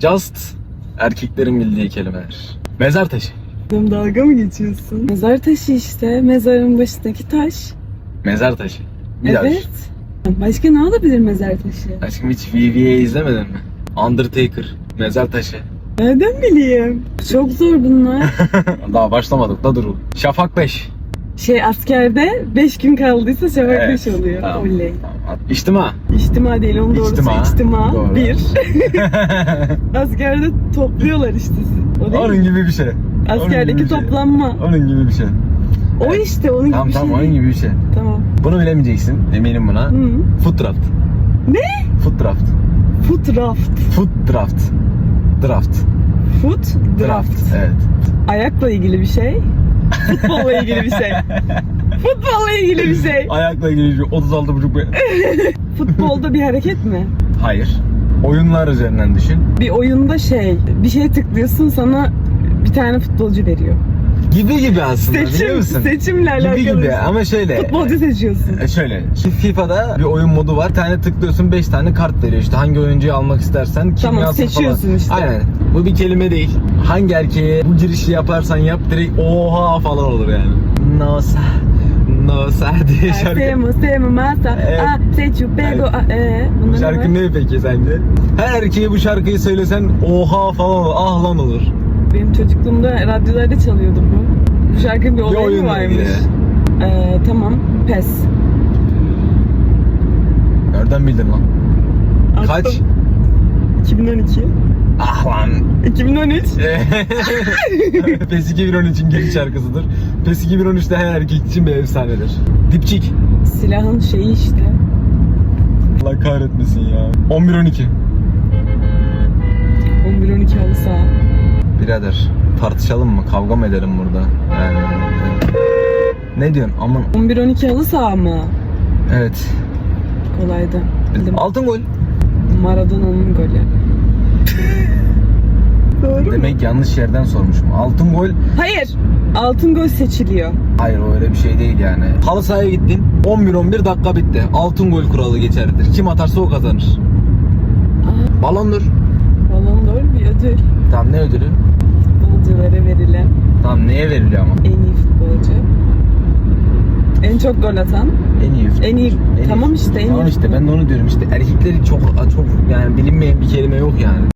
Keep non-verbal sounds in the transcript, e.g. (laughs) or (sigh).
Just erkeklerin bildiği kelimeler. Mezar taşı. Oğlum dalga mı geçiyorsun? Mezar taşı işte. Mezarın başındaki taş. Mezar taşı. Bir daha evet. Başka ne olabilir mezar taşı? düşün. Aşkım hiç VVA izlemedin mi? Undertaker. Mezar taşı. Nereden bileyim? Çok zor bunlar. (laughs) Daha başlamadık da durun. Şafak 5. şey askerde 5 gün kaldıysa şafak 5 oluyor. Tamam. Oley. Tamam. İçtima. İçtima değil onun doğrusu İçtima. içtima. Doğru. Bir. (laughs) Askerde topluyorlar işte. O değil Onun mi? gibi bir şey. Onun Askerdeki gibi bir şey. toplanma. Onun gibi bir şey. O işte onun gibi Tamam bir tamam şey. onun gibi bir şey. Tamam. Bunu bilemeyeceksin. Eminim buna. Hı. Foot draft. Ne? Foot draft. Foot raft. Foot draft. Draft. Foot draft. Evet. Ayakla ilgili bir şey. Futbolla ilgili bir şey. (laughs) (laughs) Futbolla ilgili bir şey. Ayakla ilgili 36 buçuk bir... (laughs) Futbolda bir hareket mi? Hayır. Oyunlar üzerinden düşün. Bir oyunda şey, bir şey tıklıyorsun sana bir tane futbolcu veriyor. Gibi gibi aslında biliyor Seçim, musun? seçimle alakalı. Gibi gibi ama şöyle. Futbolcu seçiyorsun. E, Şöyle, şimdi FIFA'da bir oyun modu var. Tane tıklıyorsun 5 tane kart veriyor. İşte hangi oyuncuyu almak istersen Tamam, kimyasal seçiyorsun falan. işte. Aynen. Bu bir kelime değil. Hangi erkeğe bu girişi yaparsan yap direkt oha falan olur yani. Nosa. Nosa diye şarkı. Semo, semo, masa, Evet. ah, seçu, pego, Evet. ah, ee, Bu şarkı ne? peki sence? Her erkeğe bu şarkıyı söylesen oha falan olur. Ah lan olur. Benim çocukluğumda radyolarda çalıyordu bu. Bu şarkının bir olayı mı varmış? Ee, tamam, pes. Nereden bildin lan? Kaç? Attım. 2012. Ah lan. 2013. PES 2013'ün giriş şarkısıdır. PES 2013'te her erkek için bir efsanedir. Dipçik. Silahın şeyi işte. Allah kahretmesin ya. 11-12. 11-12 halı saha. Birader tartışalım mı? Kavga mı edelim burada? Yani... Ne diyorsun? Aman. 11-12 halı saha mı? Evet. Kolaydı. Bildim. Altın gol. Maradona'nın golü. Mu? Demek yanlış yerden sormuşum. Altın gol. Hayır. Altın gol seçiliyor. Hayır o öyle bir şey değil yani. Halı sahaya gittin. 11-11 dakika bitti. Altın gol kuralı geçerlidir. Kim atarsa o kazanır. Aa, Balondur. balon d'Or bir ödül. Tamam ne ödülü? Futbolculara verilen Tamam neye veriliyor ama? en iyi futbolcu. En çok gol atan. En iyi. En iyi. En iyi. tamam işte en Tamam iyi. işte ben de onu diyorum işte. Erkekleri çok çok yani bilinmeyen bir kelime yok yani.